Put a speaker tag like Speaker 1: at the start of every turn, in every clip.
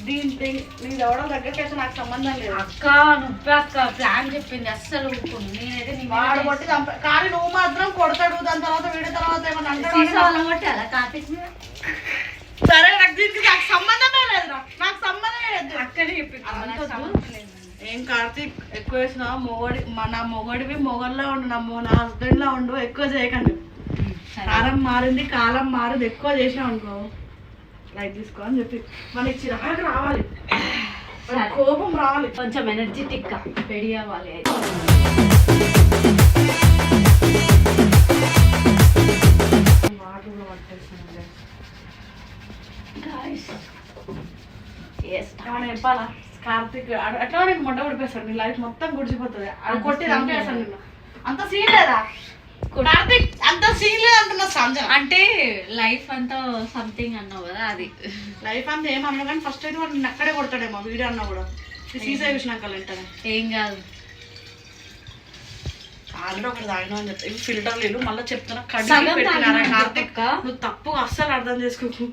Speaker 1: దీని దీని- నీది ఎవడో దగ్గరికి నాకు సంబంధం లేదు.
Speaker 2: అక్క నువ్వే అక్క ప్లాన్ చెప్పింది అస్సలు నేనైతే నీ
Speaker 1: వాడు కొట్టి చంప- కానీ నువ్వు మాత్రం కొడతాడు దాని తర్వాత వీడి తర్వాత ఏమన్నా అంటాడు అని
Speaker 2: సీసా కొట్టి అలా కార్తీక్ మీద?
Speaker 1: సరే నాకు దీనికి నాకు సంబంధమే లేదు నాకు సంబంధమే లేదు.
Speaker 2: అక్కడే చెప్పింది నాకు. సంబంధం లేదు.
Speaker 1: ఏం కార్తీక్ ఎక్కువ వేసిన మొగడి మా నా మొగడివి మొగల్లా ఉండు నా మొ- నా హస్బెండ్ లా ఉండు ఎక్కువ చేయకండి.
Speaker 2: సరే.
Speaker 1: కాలం మారింది కాలం మారింది ఎక్కువ చేసినావు అనుకో. లైట్ తీసుకో అని చెప్పి మనకి చిరాకు రావాలి. కోపం రావాలి.
Speaker 2: కొంచెం ఎనర్జెటిక్గా రెడీ అవ్వాలి.
Speaker 1: వాటర్ చెప్పాలా? కార్తీక్ అట్లా నీకు మొట్ట పడిపోతాడు నీ లైఫ్ మొత్తం గుడిచిపోతుంది. అది కొట్టి
Speaker 2: లేదా?
Speaker 1: నిన్ను. అంత సీన్ లేదా? అంత సీన్ అంటున్నా సంజన.
Speaker 2: అంటే లైఫ్ అంతా సంథింగ్ అన్నావు కదా అది.
Speaker 1: లైఫ్ అంతా ఏమన్నా కానీ ఫస్ట్ అయితే వాడు నిన్ను అక్కడే కొడతాడేమో వీడియో అన్నా కూడా. సీసా చూసినాక
Speaker 2: ఏం కాదు.
Speaker 1: ఆల్రెడీ ఒకటి తాగినా అని చెప్తా ఇవి ఫిల్టర్ లేదు. మళ్ళీ చెప్తున్నా కడిగి పెట్టినారా కార్తీక్? నువ్వు తప్పు అస్సలు అర్థం చేసుకోకు.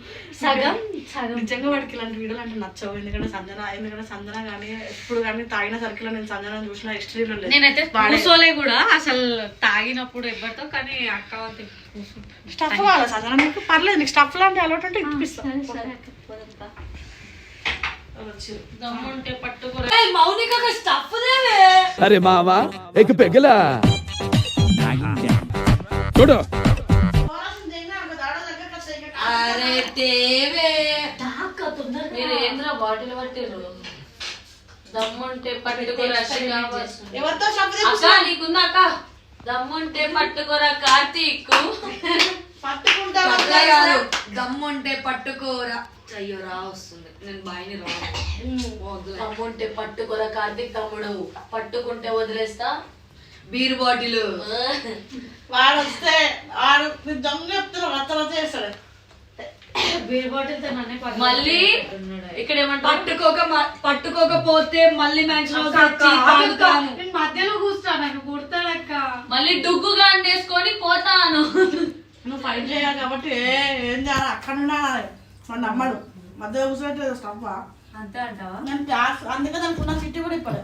Speaker 2: సగం సగం.
Speaker 1: నిజంగా వాడికి ఇలాంటి వీడియోలు అంటే నచ్చవు. ఎందుకంటే సంజన ఎందుకంటే సంజన కానీ ఎప్పుడు కానీ తాగిన సర్కిల్ నేను సంజన చూసిన హిస్టరీలో లేదు.
Speaker 2: నేనైతే కూడా. అసలు తాగినప్పుడు ఎవరితో కానీ అక్క.
Speaker 1: స్టఫ్ కావాలా సంజన? నీకు పర్లేదు. నీకు స్టఫ్ లాంటి అలవాటు అంటే ఇప్పిస్తాను
Speaker 2: సరే అక్క, పోదాంపా.
Speaker 1: వచ్చింది
Speaker 3: చూడు
Speaker 4: అరే బాటిల్ పట్టిర్రు? దమ్ముంటే పట్టుకోరా నీకుందాక దమ్ముంటే పట్టుకోరా కార్తీక్ దమ్ముంటే పట్టుకోరా. అయ్యో రా వస్తుంది. నేను బాయిని రా దమ్ముంటే పట్టుకోరా కార్తీక్ తమ్ముడు. పట్టుకుంటే వదిలేస్తా. Beer bottle.
Speaker 1: వాడు వస్తే వాడు నేను దొంగ చెప్తున్నా అత్తలో చేస్తాడు.
Speaker 4: మళ్ళీ ఇక్కడ ఏమంటారు పట్టుకోక పట్టుకోకపోతే మళ్ళీ
Speaker 2: నేను మధ్యలో కూర్చో నాకు కుడతాడక్క
Speaker 4: మళ్ళీ డుగ్గుగా అండేసుకొని పోతాను.
Speaker 1: నువ్వు ఫైట్ చేయాలి కాబట్టి ఏ- చేయాలి? అక్కడ ఉండాలి. మన నమ్మడు. మధ్య కూర్చోట్లేదు స్టఫ్
Speaker 2: అంతే అంటావా?
Speaker 1: అందుకే దానికి ఉన్న సిట్టి కూడా ఇప్పలే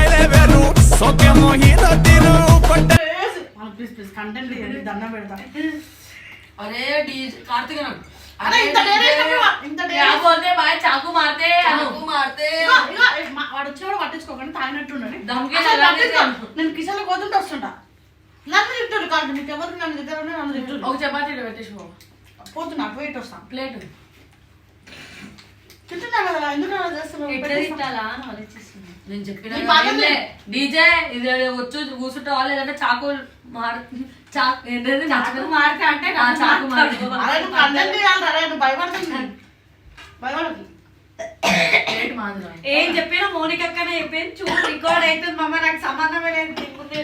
Speaker 1: సోకేమో హీరో
Speaker 4: తీరు పట్ట
Speaker 1: కంటెంట్ దండం పెడతా.
Speaker 4: అరే డీ కార్తీక్
Speaker 1: పోతే బాయ్ మారితే. చాకు మారితే. పట్టించుకోకుండా తాగినట్టు నేను కిషన్లో పోతుంటే వస్తుంటా. నన్ను తిట్టాడు కాదు నీకు ఎవరు నన్ను తిట్టారు నన్ను తిట్టాడు
Speaker 4: ఒక చపాతీలు పెట్టేసుకో
Speaker 1: పోతున్నా పోయిట్ వస్తాను
Speaker 4: ప్లేట్.
Speaker 1: తింటున్నా కదా ఎందుకు చేస్తున్నావు?
Speaker 4: నేను చెప్పిన. డీజే ఇది వచ్చి కూర్చుంటావా లేదంటే చాకు మార్ చాకు
Speaker 2: చాకు మారితే అంటే
Speaker 4: చాకు
Speaker 2: ఏం చెప్పినా మౌనిక అక్కనే చెప్పాను చూడు రికార్డ్ అవుతుంది మమ్మ నాకు సంబంధమే లేదు. ముందే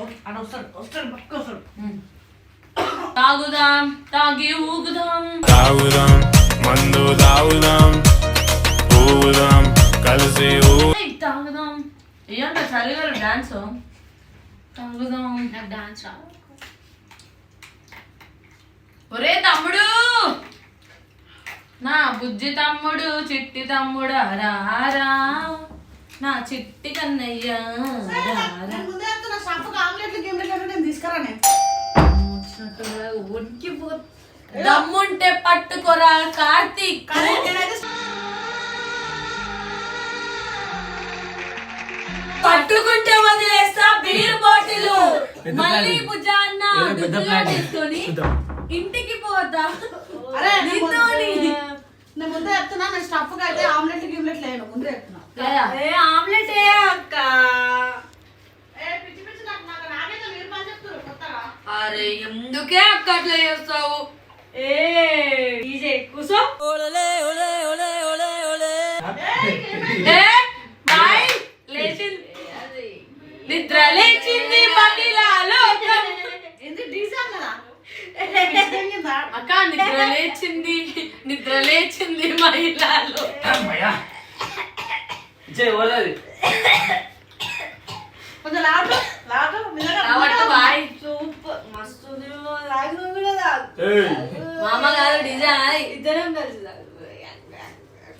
Speaker 1: ఓకే అని వస్తాడు వస్తాడు పక్క వస్తాడు.
Speaker 4: తాగుదాం తాగి ఊగుదాం.
Speaker 5: తాగుదాం మందు తాగుదాం. ఊగుదాం కలిసి ఊ
Speaker 4: తాగుదాం ఏంట చలిగా డాన్స్. తాగుదాం
Speaker 2: నాకు డాన్స్ రా
Speaker 4: ఒరే తమ్ముడు! నా బుజ్జి తమ్ముడు చిట్టి తమ్ముడు రారా నా చిట్టి కన్నయ్య రారా
Speaker 1: నేను ముందే
Speaker 4: పట్టుకుంటే వదిలేస్తా బీర్ బాటిల్. మళ్ళీ భుజాన్న తీసుకొని ఇంటికి పోతా.
Speaker 1: అరే నేను
Speaker 4: నీతోని.
Speaker 1: ముందే- నేను ముందే చెప్తున్నా నేను స్టఫ్కి అయితే ఆమ్లెట్లు గిమ్లెట్లు లేను ముందే చెప్తున్నా?
Speaker 2: ఏ ఆమ్లెట్ ఏ అక్క?
Speaker 4: అరే ఎందుకే అక్క అట్లా చేస్తావు?
Speaker 2: ఏ డీజే కూసో.
Speaker 1: ఏ
Speaker 4: ఏ, బాయ్ లేచింది. నిద్ర లేచింది లోకం. అక్క నిద్ర లేచింది నిద్ర లేచింది మహిళా లోకం.
Speaker 1: కొంచెం లాటు లాటు
Speaker 2: సూపర్ మస్తు మామ.
Speaker 4: గారు డిజైన్.
Speaker 2: ఇద్దరం కలిసి.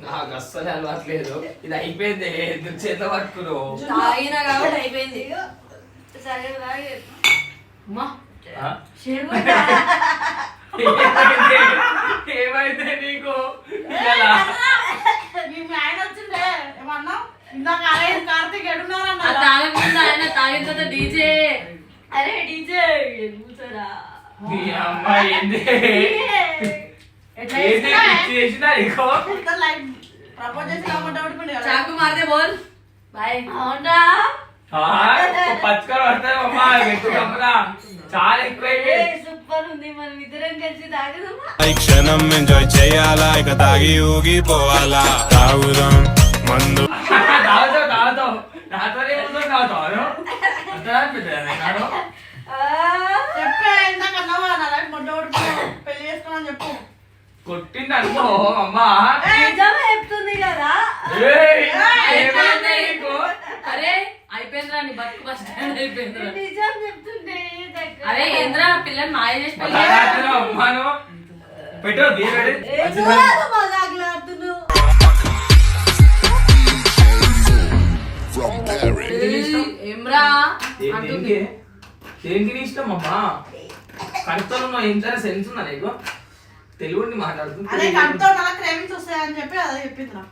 Speaker 6: నాకు అస్సలు అలవాట్లేదు ఇది అయిపోయింది. ఎందుకు చేత పట్టుకున్నావు?
Speaker 4: తాగిన కాబట్టి అయిపోయింది.
Speaker 2: సరే తాగి.
Speaker 4: అమ్మా?
Speaker 6: ఏమైంది? నీకు?
Speaker 1: మీ మీ ఆయన వచ్చిండే. ఏమన్నా ఇందాక అరే కార్తీక్
Speaker 4: ఆ
Speaker 1: ఎడున్నారన్నా
Speaker 4: తాగకుండా ఆయన తాగిన తర్వాత డీజే.
Speaker 2: అరే డీజే కూర్చోరా?
Speaker 6: నీ అమ్మాయి
Speaker 4: చాకు మారితే బోల్. బాయ్.
Speaker 2: అవునా?
Speaker 5: క్షణం ఎంజాయ్ చేయాలా? ఇక తాగి ఊగిపోవాలా? తాగుదాం. మందు.
Speaker 6: తాగుతావు తాగుతావు. ఉందో తాగుతావు అంతా అనిపిస్తుంది నాడు
Speaker 1: చెప్పే ఇందాక అన్నావా నా లైఫ్ మొట్ట ఓడిపోయావు పెళ్ళి చేసుకున్నాను చెప్పు
Speaker 6: కొట్టింది అనుకో అమ్మా
Speaker 2: చెప్తుంది కదా.
Speaker 4: అరే అయిపోయిందిరా నీ బతుకు బస్ స్టాండ్ అయిపోయిందిరా.
Speaker 2: నిజం.
Speaker 4: అరే ఏంద్రా పిల్లని మాయ చేసి
Speaker 6: అమ్మాను. పెట్టు
Speaker 4: ఏమ్రా?
Speaker 6: నీ ఇష్టం అమ్మా? నువ్వు ఎంత సెన్స్ ఉందా నీకు? తెలుగుని మాట్లాడుతుంది
Speaker 1: అదే క్రేవింగ్స్ వస్తాయని చెప్పి అదే చెప్పింది నాకు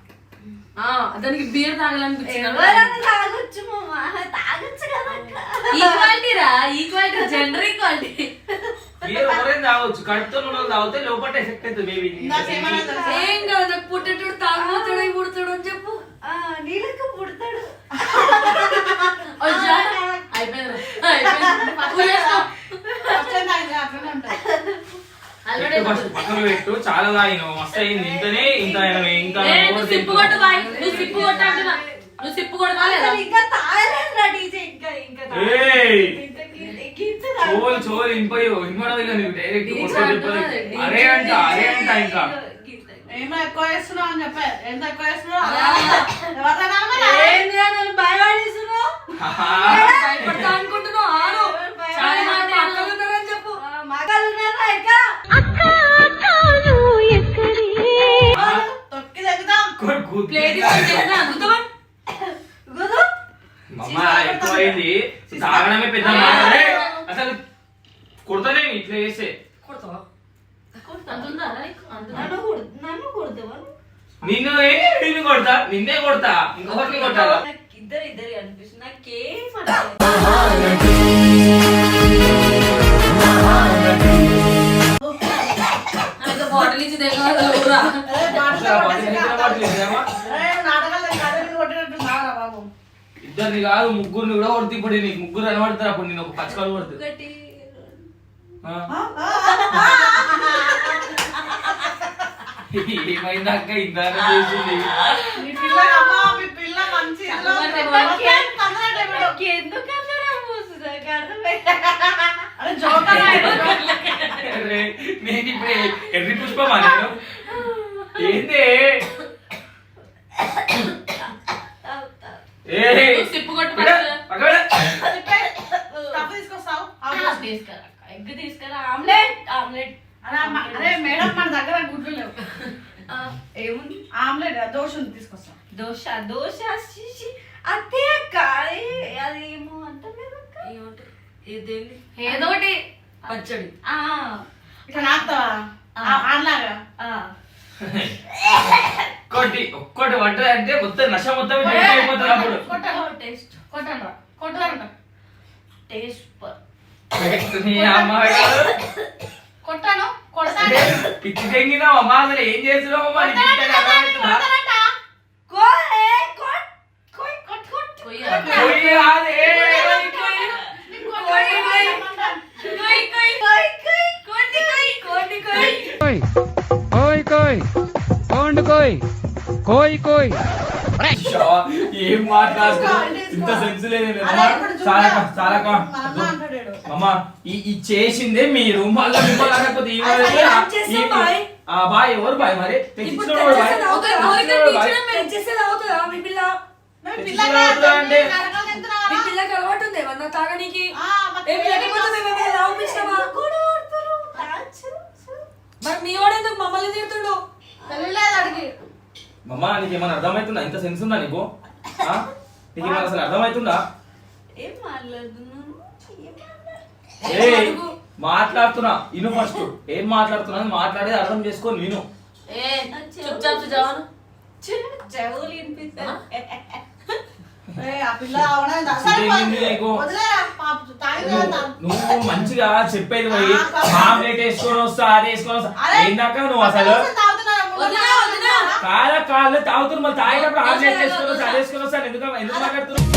Speaker 4: ఆ, దానికి బీర్ తాగాలనిపించింది?
Speaker 2: ఎవరైనా తాగొచ్చు మామ తాగొచ్చు కదా అక్క.
Speaker 4: ఈక్వాలిటీ రా ఈక్వాలిటీ జెండర్ ఈక్వాలిటీ
Speaker 6: ఎవరైనా తాగొచ్చు కడుపుతో తాగితే లోపల ఎఫెక్ట్ అవుతుంది?
Speaker 4: ఏం కాదు నాకు పుట్టేటోడు తాగుతాడు పుడతాడు అని చెప్పు.
Speaker 2: ఆ, నీళ్ళకు పుడతాడు
Speaker 4: వచ్చా? అయిపోయిందిరా. అయిపోయింది. ఊరేసుకో.
Speaker 1: ఫస్ట్ టైం తాగింది, అట్లనే ఉంటుంది.
Speaker 4: అల్లుడే
Speaker 6: ఫస్ట్ పక్కన పెట్టు చాలా తాగినావు మస్తు అయింది. ఇంతనే ఇంత ఇంకా
Speaker 4: నువ్వు సిప్పు కొట్టు బాయ్ నువ్వు సిప్పు కొట్టు అంటున్నా నువ్వు సిప్పు కొడతా లేదా?
Speaker 2: అసలు ఇంకా తాగలేదురా డీజే ఇంకా ఇంకా తాగలేదు.
Speaker 6: ఏయ్!
Speaker 2: ఇంకా గి- గింత
Speaker 6: చోలు
Speaker 2: తాగలేదు.
Speaker 6: చోలు ఇంపోయి ఇంకోటి ఇక నీకు డైరెక్ట్ కొట్టు అరే అంట అరే అంట ఇంకా.
Speaker 1: ఏమో ఎక్కువ చేస్తున్నావు అని చెప్పే. ఎంత ఎక్కువ చేస్తున్నావు?
Speaker 6: ఇద్దరిని కాదు ముగ్గురిని కూడా కొడుతు ఇప్పుడు నీకు ముగ్గురు కనబడతారు అప్పుడు నేను ఒక పచ్చకాలు కొడుతుంది ఏమైంది అక్క? ఇందాక చేసింది.
Speaker 1: పిల్ల మంచి ఇల్లు.
Speaker 4: అమ్మా,
Speaker 1: మొత్తం కందనట్టు ఇప్పుడు.
Speaker 2: నాకు ఎందుకు అర్థమైంది
Speaker 1: అరే జోకర్ జోకర్.
Speaker 6: అరే, నేను ఇప్పుడు ఎర్రి పుష్పమా నేను ఏంది ఏయ్,
Speaker 4: నువ్వు సిప్పు కొట్టు
Speaker 6: ఇక్కడ,
Speaker 4: ఫస్ట్.
Speaker 6: పక్కన పెట్ట.
Speaker 1: చెప్పే, స్టఫ్ తీసుకొస్తావు ఆమ్లెట్.
Speaker 2: తీసుకురా ఎగ్ తీసుకురా ఆమ్లెట్ ఆమ్లెట్
Speaker 1: అరే అమ్మ, అరే మేడం మన దగ్గర గుడ్లు లేవు
Speaker 2: ఆ, ఏముంది
Speaker 1: ఆమ్లెట్ దోశ ఉంది తీసుకొస్తాం
Speaker 2: దోశ దోశ శిషి అదే అక్క ఏ- అదేమో అంటారు కదా అక్క ఇదేంటి
Speaker 4: ఏదో? ఒకటి పచ్చడి.
Speaker 2: ఆ,
Speaker 1: ఇట్లా నాకుతావా
Speaker 2: ఆ.
Speaker 6: ఒక్కటి ఒక్కటి పడ్డది అంటే మొత్తం నష మొత్తం అయిపోతుంది అప్పుడు.
Speaker 2: టేస్ట్.
Speaker 1: కొట్టాను రా కొట్టాను
Speaker 2: టేస్ట్.
Speaker 1: కొట్టాను కొడతాను.
Speaker 6: పిచ్చి తెంగినావు అమ్మా అసలు ఏం చేస్తున్నావు అమ్మా.
Speaker 2: కోయ్ కోయ్ కోయ్ కోయ్ కోయ్
Speaker 6: ఏం ఇంత చేసిందే మీరు రూమ్
Speaker 2: బాయ్
Speaker 6: ఎవరు బాయ్ మరి
Speaker 2: అలవాటు ఉంది? ఏమన్నా
Speaker 1: మరి
Speaker 2: మీ వాడు ఎందుకు మమ్మల్ని తిడుతుండు?
Speaker 1: తెలియలేదు అడిగి.
Speaker 6: మమ్మ నీకు ఏమైనా అర్థమవుతుందా ఇంత సెన్స్ ఉందా నీకు? ఆ? నీకు ఏమైనా అసలు అర్థమవుతుందా
Speaker 2: ఏం మాట్లాడుతున్నాను
Speaker 6: ఏ మాట్లాడుతున్నా. ఇను ఫస్ట్ ఏం మాట్లాడుతున్నా అని మాట్లాడేది అర్థం చేసుకొని విను
Speaker 4: ఏ జవాను.
Speaker 2: చెవులు
Speaker 1: ఆ పిల్ల అవునా
Speaker 6: నువ్వు మంచిగా చెప్పేది
Speaker 1: పాపం.
Speaker 6: ఆమ్లెట్ వేసుకొని వస్తా అది వేసుకొని వస్తా. ఏందాక నువ్వు అసలు?
Speaker 2: వదినా.
Speaker 6: కాళ్ళ కాళ్ళు తాగుతున్నారు మళ్ళీ తాగేటప్పుడు ఆమ్లెట్
Speaker 2: దోశ,
Speaker 6: వేసుకొని వస్తా. అది వేసుకొని వస్తాను ఎందుకు ఎందుకు మాట్లాడుతున్నావు?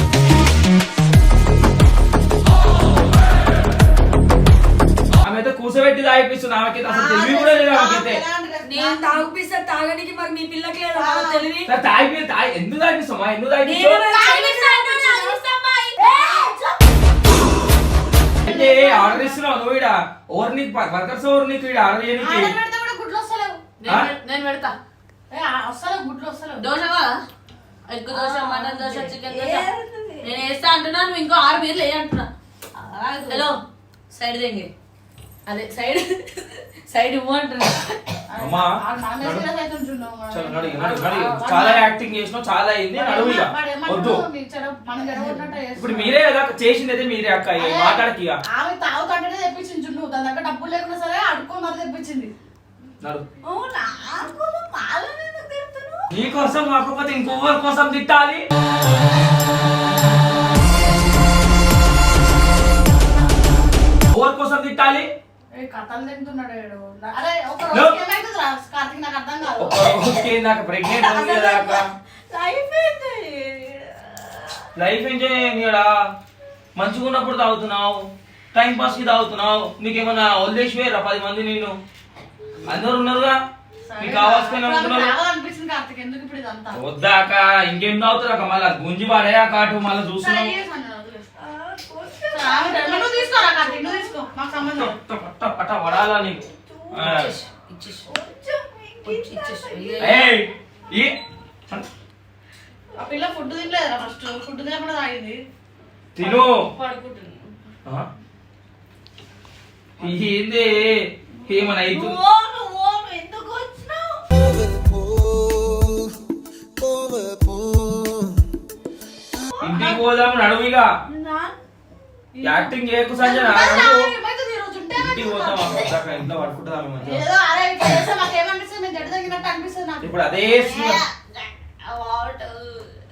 Speaker 6: ఆమె అయితే కూర్చోబెట్టి తాగిపిస్తుంది ఆమెకైతే అసలు తెలివి కూడా లేదు ఆమెకైతే?
Speaker 2: నేను తాగిపిస్తా తాగడానికి మరి మీ పిల్లకి లేదా. తెలివి?
Speaker 6: తాగిపి తాగి ఎందుకు తాగిపిస్తామా? ఎందుకు అంటే ఆర్డర్ ఇస్తున్నావు నువ్వు ఇక్కడ ఓవర్ నీకు వర్కర్స్ ఓవర్ నీకు ఇక్కడ ఆర్డర్ చేయడానికి?
Speaker 1: ఆర్డర్ పెడితే కూడా గుడ్లు వస్తలేవు.
Speaker 4: నేను పెడతా.
Speaker 1: వస్తలేవు, గుడ్లు వస్తలేవు.
Speaker 4: దోశ కాదా egg dosa mutton dosa chicken dosa. నేను వేస్తా అంటున్నా నువ్వు ఇంకో ఆరు బీర్లు వేయ అంటున్నా. హలో సైడ్ దేంగే. అదే సైడ్ సైడ్.
Speaker 6: చలో, యాక్టింగ్ చేసినావు చాలా అయింది నడువు? వద్దు. ఇప్పుడు మీరే కదా చేసింది అయితే మీరే అక్క మాట్లాడకి
Speaker 1: ఆమె తాగుతుంటేనే తెప్పించింది చుట్టూ దాని దగ్గర డబ్బులు లేకుండా సరే అడుక్కొని మరి తెప్పించింది.
Speaker 6: నీ కోసం కాకపోతే ఇంకొకరి కోసం తిట్టాలి. ఎవరి కోసం తిట్టాలి?
Speaker 1: కథలు తింటున్నాడు వీడు. అరే ఒక
Speaker 6: No.
Speaker 1: రోజు ఏమైతుంది రా? కార్తీక్ నాకు అర్థం కాదు.
Speaker 6: ఒక రోజుకి దాకా ప్రెగ్నెంట్ ఉంది దాకా
Speaker 2: లైఫ్
Speaker 6: ఎంజాయ్ చేయడా మంచిగా ఉన్నప్పుడు తాగుతున్నావు. టైం పాస్కి తాగుతున్నావు. నీకేమన్నా వదిలేసి వేరా పది మంది నేను అందరు ఉన్నారుగా? కావాల్సిన
Speaker 1: ఇదంతా?
Speaker 6: వద్దాక ఇంకేం తాగుతారు మళ్ళీ గుంజి పడే ఆ కాటు? మళ్ళీ చూస్తున్నావు?
Speaker 1: సంబంధం.
Speaker 6: పట్ట పట్ట పడాలా నీకు ఆ.
Speaker 1: పిల్ల ఫుడ్ తినలేదురా ఫస్ట్ ఫుడ్ తినకుండా తాగింది
Speaker 6: తిను? ఏంది అవుతుంది ఇంటికి పోదాం నడువిగా యాక్టింగ్ చేయకు సంజన నడువు.
Speaker 1: ఏమైతుంది ఈ రోజు ఉంటే
Speaker 6: ఇంటికి పోతాం అక్కడ ఇంట్లో పడుకుంటాం మంచిగా.
Speaker 1: ఏదో అరే ఇట్లా చేస్తే మాకు ఏమనిపిస్తుంది మేము జడ్డు తగ్గినట్టు అనిపిస్తుంది నాకు.
Speaker 6: ఇప్పుడు అదే సీన్.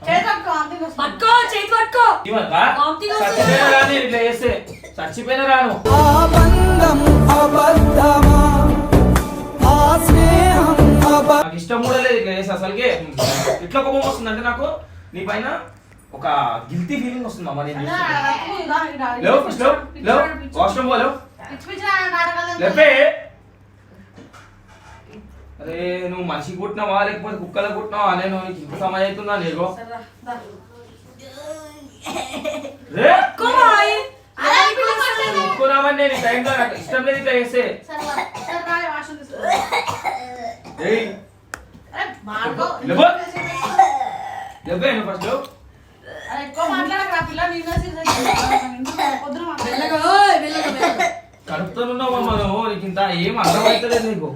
Speaker 1: చేద్దాం కార్తీక్ వస్తుంది.
Speaker 2: పట్టుకో చేతి పట్టుకో.
Speaker 6: ఇవ్వక?
Speaker 2: వామిటింగ్ వస్తుంది.
Speaker 6: చచ్చిపోయిన రాని ఇట్లా చేస్తే. చచ్చిపోయిన రాను. నాకు ఇష్టం కూడా లేదు ఇట్లా చేస్తే అసలుకే. ఇట్లా కోపం వస్తుంది అంటే నాకు నీ పైన ఒక గిల్టీ ఫీలింగ్ వస్తుంది అమ్మ నేను. లేవు లేవు లేవు. వాష్రూమ్ పో లేపే. అరే నువ్వు మనిషి కుట్టినావా లేకపోతే కుక్కల కుట్టినావా నీకు ఇంత సమయం అవుతుందా? నీకు నేను టైంలో ఇష్టం లేదు ఇట్లా చేస్తే ఫస్ట్.
Speaker 1: ఎక్కువ పిల్ల.
Speaker 6: అమ్మ నువ్వు నీకు ఇంత ఏం అర్థమవుతలేదు నీకు.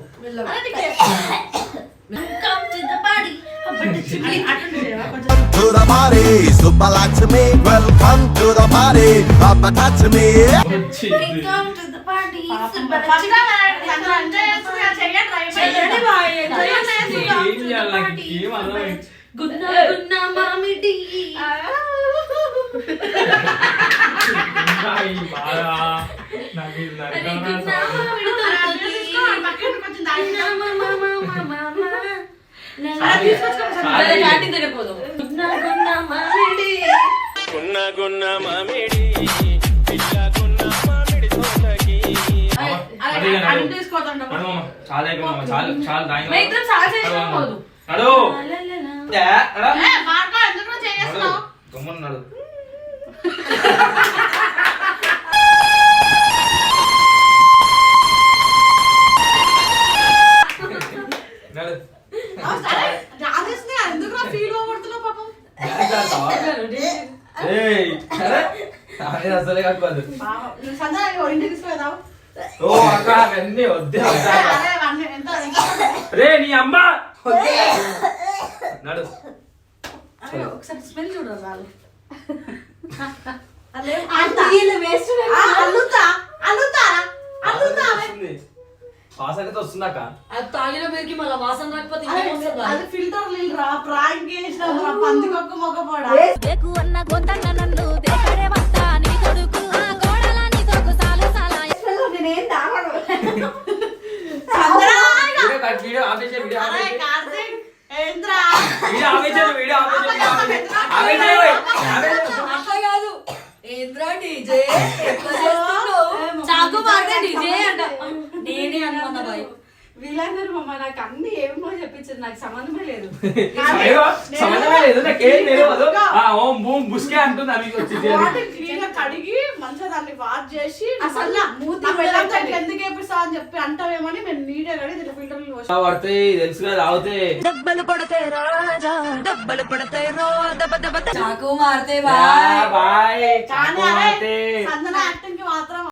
Speaker 6: ఏం అర్థమైంది
Speaker 2: గున్న గున్న మామిడి. గున్న. గున్న మామిడి
Speaker 5: పిల్ల గున్న మామిడి తోటకి.
Speaker 6: చాలా. చాలా చాలా నడు
Speaker 2: చేసినాం
Speaker 6: వాసన అయితే వస్తుందాక
Speaker 4: అది తాగిన మీదకి మళ్ళీ వాసన రాకపోతే?
Speaker 1: అది ఫిల్టర్ నీళ్ళు రా ప్రాంక్ చేసిన పందికొక్క మొగపోడా
Speaker 7: దేకు అన్న గొంతంగా నన్ను దేకడే వస్తా నీ కొడుకు ఆ గోడల నీ తోకు సాలు సాలా.
Speaker 2: నేనేం తాగను
Speaker 6: వీడియో కట్ వీడియో ఆపేసే వీడియో ఆపేసే వీడియో ఆపేసాడు వీడియో ఆపేసాడు వీడియో ఆపేసాడు ఆపేసాడు
Speaker 4: అట్లా కాదు ఏంద్రా డీజే? చాకు మారితే డీజే అంట. నేనే అనుకున్నా బాయ్.
Speaker 2: వీళ్ళందరూ మమ్మ నాకు అన్ని ఏమో చెప్పించారు నాకు సంబంధమే లేదు.
Speaker 6: సంబంధమే లేదు. నాకేం తెలియదు ఆ ఓం బూమ్ బుస్కే అంటుంది. అవి వచ్చి
Speaker 1: వాటర్ క్లీన్గా కడిగి మంచిగా దాన్ని వాష్ చేసి
Speaker 2: అసలు మూతి
Speaker 1: ఎందుకు వేపిస్తా అని చెప్పి అంటావేమని మేము నీడే దీని ఫిల్టర్లు పోసి
Speaker 6: పడతాయి తెలుసు కదా తాగితే.
Speaker 4: చాకు మారితే
Speaker 6: బాయ్.
Speaker 1: కానీ అరే సంజన యాక్టింగ్కి మాత్రం